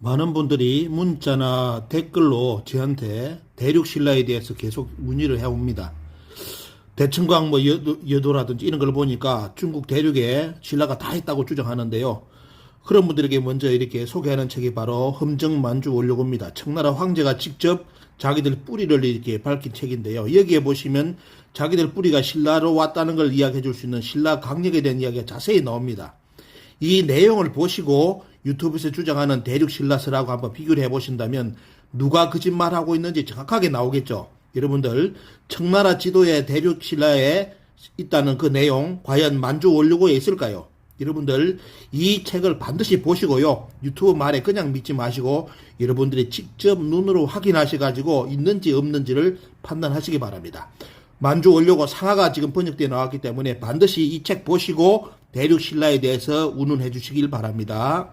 많은 분들이 문자나 댓글로 저한테 대륙 신라에 대해서 계속 문의를 해옵니다. 대청강 뭐 여도, 여도 라든지 이런 걸 보니까 중국 대륙에 신라가 다 있다고 주장하는데요. 그런 분들에게 먼저 이렇게 소개하는 책이 바로 험정만주 원료고입니다. 청나라 황제가 직접 자기들 뿌리를 이렇게 밝힌 책인데요. 여기에 보시면 자기들 뿌리가 신라로 왔다는 걸 이야기해 줄 수 있는 신라 강력에 대한 이야기가 자세히 나옵니다. 이 내용을 보시고 유튜브에서 주장하는 대륙 신라서라고 한번 비교를 해 보신다면 누가 거짓말하고 있는지 정확하게 나오겠죠. 여러분들 청나라 지도에 대륙 신라에 있다는 그 내용 과연 만주 원료고에 있을까요? 여러분들 이 책을 반드시 보시고요. 유튜브 말에 그냥 믿지 마시고 여러분들이 직접 눈으로 확인하셔 가지고 있는지 없는지를 판단하시기 바랍니다. 만주 원료고 상하가 지금 번역되어 나왔기 때문에 반드시 이 책 보시고 대륙 신라에 대해서 운운해 주시길 바랍니다.